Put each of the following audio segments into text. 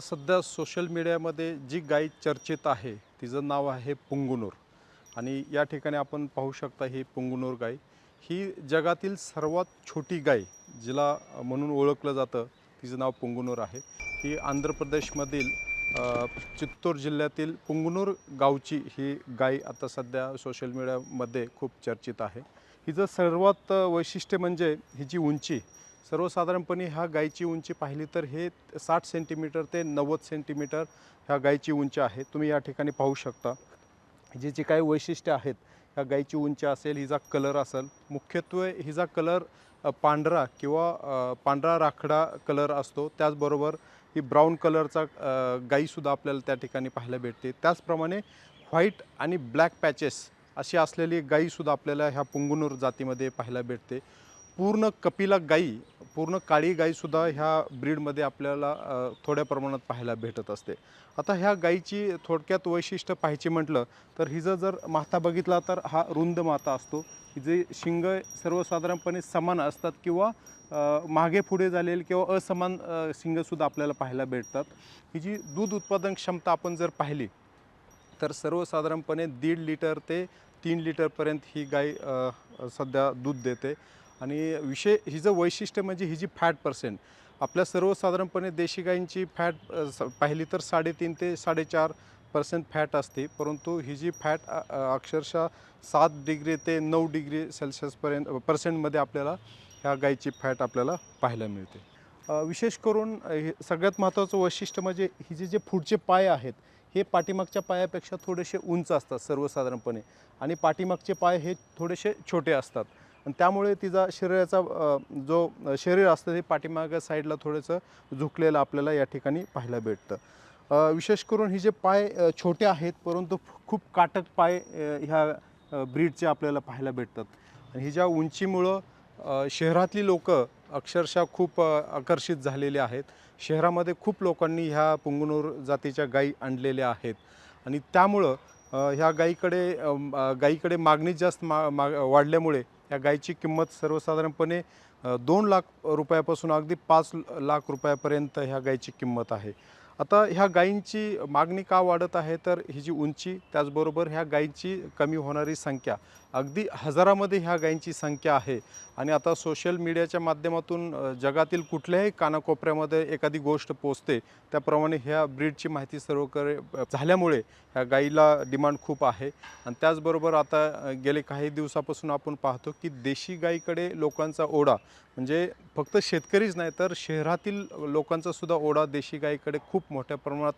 सध्या सोशल मीडियामध्ये जी गाय चर्चेत आहे तिचं नाव आहे पुंगुनूर. आणि या ठिकाणी आपण पाहू शकता ही पुंगुनूर गाय ही जगातील सर्वात छोटी गाय जिला म्हणून ओळखलं जातं तिचं नाव पुंगुनूर आहे. ही आंध्र प्रदेशमधील चित्तूर जिल्ह्यातील पुंगुनूर गावची ही गाय आता सध्या सोशल मीडियामध्ये खूप चर्चित आहे. हिचं सर्वात वैशिष्ट्य म्हणजे हिची उंची. सर्वसाधारणपणे ह्या गायची उंची पाहिली तर हे साठ सेंटीमीटर ते नव्वद सेंटीमीटर ह्या गायची उंची आहे. तुम्ही या ठिकाणी पाहू शकता. जी जी काही वैशिष्ट्य आहेत ह्या गायची उंची असेल हिचा कलर असेल मुख्यत्वे हिचा कलर पांढरा किंवा पांढरा राखडा कलर असतो. त्याचबरोबर ही ब्राऊन कलरचा गाईसुद्धा आपल्याला त्या ठिकाणी पाहायला भेटते. त्याचप्रमाणे व्हाईट आणि ब्लॅक पॅचेस अशी असलेली गाईसुद्धा आपल्याला ह्या पुंगुनूर जातीमध्ये पाहायला भेटते. पूर्ण कपिला गाई पूर्ण काळी गाईसुद्धा ह्या ब्रीडमध्ये आपल्याला थोड्या प्रमाणात पाहायला भेटत असते. आता ह्या गाईची थोडक्यात वैशिष्ट्य पाहायची म्हटलं तर हिचं जर माथा बघितला तर हा रुंद माथा असतो. जे शिंग सर्वसाधारणपणे समान असतात किंवा मागे पुढे झालेले किंवा असमान शिंगसुद्धा आपल्याला पाहायला भेटतात. ही जी दूध उत्पादन क्षमता आपण जर पाहिली तर सर्वसाधारणपणे दीड लिटर ते तीन लिटरपर्यंत ही गाय सध्या दूध देते. आणि विषय हिचं वैशिष्ट्य म्हणजे हिची फॅट पर्सेंट आपल्या सर्वसाधारणपणे देशी गायींची फॅट स- पाहिली तर साडेतीन ते साडेचार पर्सेंट फॅट असते. परंतु ही जी फॅट अक्षरशः सात डिग्री ते नऊ डिग्री सेल्सिअसपर्यंत पर्सेंटमध्ये आपल्याला ह्या गायीची फॅट आपल्याला पाहायला मिळते. विशेष करून हे सगळ्यात महत्त्वाचं वैशिष्ट्य म्हणजे हिचे जे पुढचे पाय आहेत हे पाठीमागच्या पायापेक्षा थोडेसे उंच असतात सर्वसाधारणपणे. आणि पाठीमागचे पाय हे थोडेसे छोटे असतात. आणि त्यामुळे तिचा शरीराचा जो शरीर असतं ते पाठीमागं साईडला थोडंसं झुकलेलं आपल्याला या ठिकाणी पाहायला भेटतं. विशेष करून ही जे पाय छोटे आहेत परंतु खूप काटक पाय ह्या ब्रीडचे आपल्याला पाहायला भेटतात. आणि हिच्या उंचीमुळं शहरातली लोक अक्षरशः खूप आकर्षित झालेले आहेत. शहरामध्ये खूप लोकांनी ह्या पुंगनूर जातीच्या गायी आणलेल्या आहेत. आणि त्यामुळं ह्या गाईकडे गाईकडे मागणी जास्त मा माग वाढल्यामुळे या गायीची किंमत सर्वसाधारणपणे दोन लाख रुपयापासून अगदी पाच लाख रुपयापर्यंत ह्या गायीची किंमत आहे. आता ह्या गायींची मागणी का वाढत आहे? तर ही जी उंची त्याचबरोबर ह्या गायींची कमी होणारी संख्या अगदी हजारामध्ये ह्या गायींची संख्या आहे. आणि आता सोशल मीडियाच्या माध्यमातून जगातील कुठल्याही कानाकोपऱ्यामध्ये एखादी गोष्ट पोचते त्याप्रमाणे ह्या ब्रीडची माहिती सर्वकडे झाल्यामुळे ह्या गाईला डिमांड खूप आहे. आणि त्याचबरोबर आता गेले काही दिवसापासून आपण पाहतो की देशी गाईकडे लोकांचा ओढा म्हणजे फक्त शेतकरीच नाही तर शहरातील लोकांचा सुद्धा ओढा देशी गाईकडे खूप मोठ्या प्रमाणात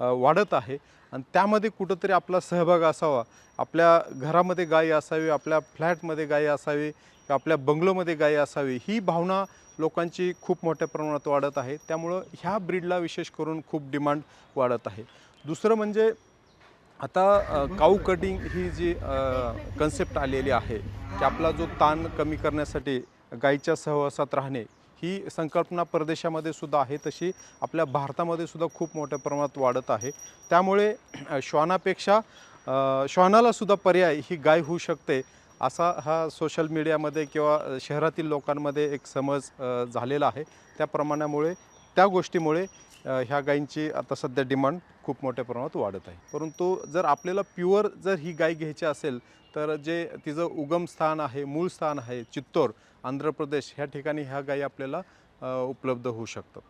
वाढत आहे. आणि त्यामध्ये कुठंतरी आपला सहभाग असावा. आपल्या घरामध्ये गायी असावी आपल्या फ्लॅटमध्ये गायी असावी किंवा आपल्या बंगलोमध्ये गायी असावी ही भावना लोकांची खूप मोठ्या प्रमाणात वाढत आहे. त्यामुळं ह्या ब्रीडला विशेष करून खूप डिमांड वाढत आहे. दुसरं म्हणजे आता काऊ कटिंग ही जी कन्सेप्ट आलेली आहे की आपला जो ताण कमी करण्यासाठी गाईच्या सहवासात राहणे ही संकल्पना परदेशामध्ये सुद्धा आहे तशी आपल्या भारतामध्ये सुद्धा खूप मोठ्या प्रमाणात वाढत आहे. त्यामुळे श्वानापेक्षा श्वानाला सुद्धा पर्याय ही गाय होऊ शकते असा हा सोशल मीडियामध्ये किंवा शहरातील लोकांमध्ये एक समज झालेला आहे. त्या प्रमाणामुळे त्या गोष्टीमुळे ह्या गायींची आता सध्या डिमांड खूप मोठ्या प्रमाणात वाढत आहे. परंतु जर आपल्याला प्युअर जर ही गाय घ्यायची असेल तर जे तिचं उगम स्थान आहे मूळ स्थान आहे चित्तोर आंध्र प्रदेश ह्या ठिकाणी ह्या गायी आपल्याला उपलब्ध होऊ शकतात.